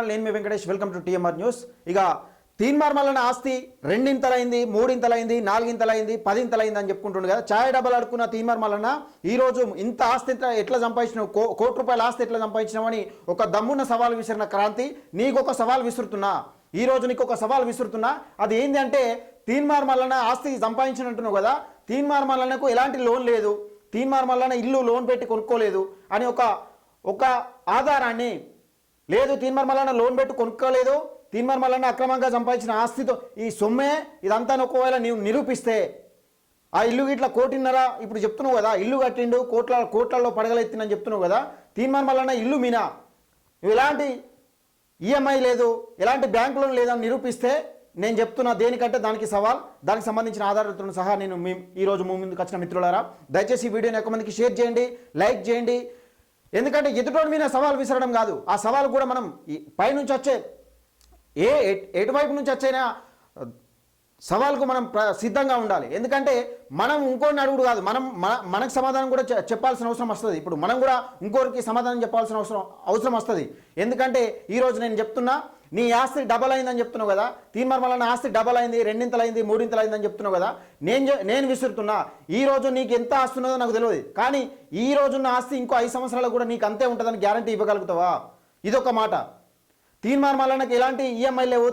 నేను మీ Venkatesh. Welcome to TMR news ఇక తీన్మార్మలన ఆస్తి రెండింతలైంది మూడింతలైంది నాలుగింతలైంది పదింతలైంది అని చెప్పుకుంటుండే కదా. ఛాయ్ డబ్బలు అడుకున్న తీన్మార్మలన ఈ రోజు ఇంత ఆస్తి ఎట్లా- సంపాదించినావు? కో కోటి రూపాయల ఆస్తి ఎట్లా సంపాదించినావని ఒక దమ్మున్న సవాల్ విసిరిన క్రాంతి నీకు ఒక సవాల్ విసురుతున్నా. ఈ రోజు నీకు ఒక సవాల్ విసురుతున్నా. అది ఏంది అంటే తీన్మార్ మల్లన ఆస్తి సంపాదించినట్టున్నావు కదా. తీన్మార్ మల్లనకు ఎలాంటి లోన్ లేదు. తీన్మార్ మల్లన ఇల్లు లోన్ పెట్టి కొనుక్కోలేదు. అని ఒక ఒక ఆధారాన్ని లేదు తీన్మార్ మల్లన్న లోన్ పెట్టి కొనుక్కోలేదు తీన్మార్ మల్లన్న అక్రమంగా సంపాదించిన ఆస్తితో ఈ సొమ్మే ఇదంతా ఒకవేళ నీవు నిరూపిస్తే ఆ ఇల్లు ఇట్లా కోటిన్నర? ఇప్పుడు చెప్తున్నావు కదా ఇల్లు కట్టిండు కోట్ల కోట్లలో పడగలెత్తినని చెప్తున్నావు కదా తీన్మార్ మల్లన్న ఇల్లు మీనా? నువ్వు ఎలాంటి ఈఎంఐ లేదు ఎలాంటి బ్యాంక్ లోన్ లేదని నిరూపిస్తే నేను చెప్తున్నా దేనికంటే దానికి సవాల్ దానికి సంబంధించిన ఆధారాలతో సహా నేను మీ ఈరోజు మీ ముందుకు వచ్చిన మిత్రులారా దయచేసి ఈ వీడియోని ఎక్కువ మందికి షేర్ చేయండి లైక్ చేయండి ఎందుకంటే ఎదుటోడి మీద సవాల్ విసరడం కాదు. ఆ సవాల్ కూడా మనం పైనుంచి వచ్చే ఏ ఎటువైపు నుంచి వచ్చైనా సవాల్కు మనం ప్ర- సిద్ధంగా ఉండాలి. ఎందుకంటే మనం ఇంకోరిని అడుగుడు కాదు. మనం మన మనకు సమాధానం కూడా చెప్పాల్సిన అవసరం వస్తుంది. ఇప్పుడు మనం కూడా ఇంకోరికి సమాధానం చెప్పాల్సిన అవసరం అవసరం వస్తుంది. ఎందుకంటే ఈరోజు నేను చెప్తున్నా నీ ఆస్తి డబల్ అయిందని చెప్తున్నావు కదా? తీర్మార్మల ఆస్తి డబల్ అయింది రెండింతలైంది మూడింతలైంది అని చెప్తున్నావు కదా? నేను నేను విసురుతున్నా. ఈ రోజు నీకు ఎంత ఆస్తి ఉన్నదో నాకు తెలియదు. కానీ ఈ రోజున్న ఆస్తి ఇంకో ఐదు సంవత్సరాలు కూడా నీకు అంతే ఉంటుందని గ్యారంటీ ఇవ్వగలుగుతావా? ఇదొక మాట. తీన్మార్ మల్లన్నకి ఎలాంటి ఈఎంఐ లేవు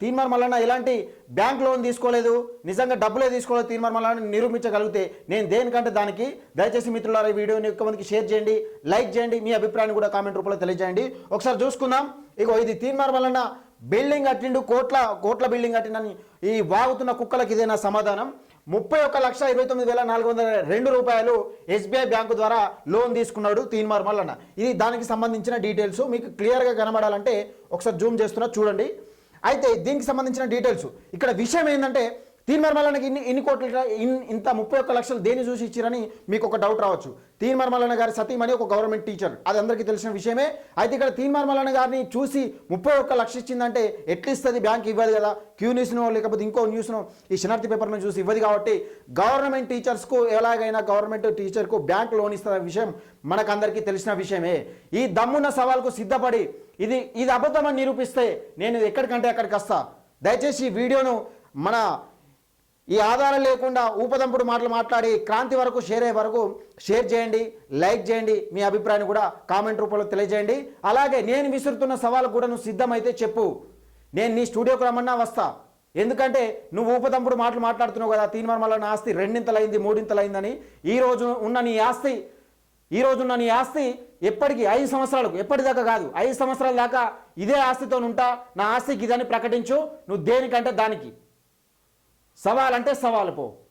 తీన్మార్ మల్లన్న ఎలాంటి బ్యాంక్ లోన్ తీసుకోలేదు నిజంగా డబ్బులే తీసుకోలేదు తీన్మార్ మల్లన్న నిరూపించగలిగితే నేను దేనికంటే దానికి? దయచేసి మిత్రులారా ఈ వీడియోని ఎక్కువ మందికి షేర్ చేయండి లైక్ చేయండి మీ అభిప్రాయాన్ని కూడా కామెంట్ రూపంలో తెలియజేయండి. ఒకసారి చూసుకుందాం. ఇగో ఇది తీన్మార్ వలన బిల్డింగ్ కట్టిండు కోట్ల కోట్ల బిల్డింగ్ కట్టిండని ఈ వాగుతున్న కుక్కలకి ఇదైనా సమాధానం? ముప్పై ఒక్క లక్ష ఇరవై తొమ్మిది వేల నాలుగు వందల రెండు రూపాయలు ఎస్బీఐ బ్యాంకు ద్వారా లోన్ తీసుకున్నాడు తీన్మార్ మల్లన్న ఇది దానికి సంబంధించిన డీటెయిల్స్. మీకు క్లియర్గా కనబడాలంటే ఒకసారి జూమ్ చేస్తున్నా చూడండి. అయితే దీనికి సంబంధించిన డీటెయిల్స్. ఇక్కడ విషయం ఏంటంటే తీన్మార్ మల్లన్నకి ఇన్ని ఇన్ని కోట్ల ఇన్- ఇంత ముప్పై ఒక్క లక్షలు దేని చూసి ఇచ్చారని మీకు ఒక డౌట్ రావచ్చు. తీన్మార్ మల్లన్న గారి సతీమణి ఒక గవర్నమెంట్ టీచర్ అది అందరికీ తెలిసిన విషయమే. అయితే ఇక్కడ తీన్మార్ మల్లన్న గారిని చూసి ముప్పై ఒక్క లక్ష ఇచ్చిందంటే ఎట్లిస్తుంది బ్యాంక్ ఇవ్వదు కదా? క్యూ న్యూస్నో లేకపోతే ఇంకో న్యూస్నో ఈ శనార్థి పేపర్ను చూసి ఇవ్వదు కాబట్టి గవర్నమెంట్ టీచర్స్కు ఎలాగైనా గవర్నమెంట్ టీచర్కు బ్యాంక్ లోన్ ఇస్తున్న విషయం మనకందరికీ తెలిసిన విషయమే. ఈ దమ్మున్న సవాల్కు సిద్ధపడి ఇది ఇది అబద్ధమని నిరూపిస్తే నేను ఎక్కడికంటే అక్కడికి వస్తా. దయచేసి ఈ వీడియోను మన ఈ ఆధారం లేకుండా ఊపదంపుడు మాటలు మాట్లాడి క్రాంతి వరకు షేర్ అయ్యే వరకు షేర్ చేయండి లైక్ చేయండి మీ అభిప్రాయాన్ని కూడా కామెంట్ రూపంలో తెలియజేయండి. అలాగే నేను విసురుతున్న సవాలు కూడా నువ్వు సిద్ధమైతే చెప్పు. నేను నీ స్టూడియోకి రమ్మన్నా వస్తా. ఎందుకంటే నువ్వు ఊపదంపుడు మాటలు మాట్లాడుతున్నావు కదా తీన్మార్మల నా ఆస్తి రెండింతలైంది మూడింతలైందని ఈ రోజు ఉన్న నీ ఆస్తి ఈ రోజు ఉన్న నీ ఆస్తి ఎప్పటికీ ఐదు సంవత్సరాలకు ఎప్పటిదాకా కాదు ఐదు సంవత్సరాల దాకా ఇదే ఆస్తితో ఉంటా నా ఆస్తికి ఇదని ప్రకటించు నువ్వు దేనికంటే దానికి. సవాల్ అంటే సవాలు పో.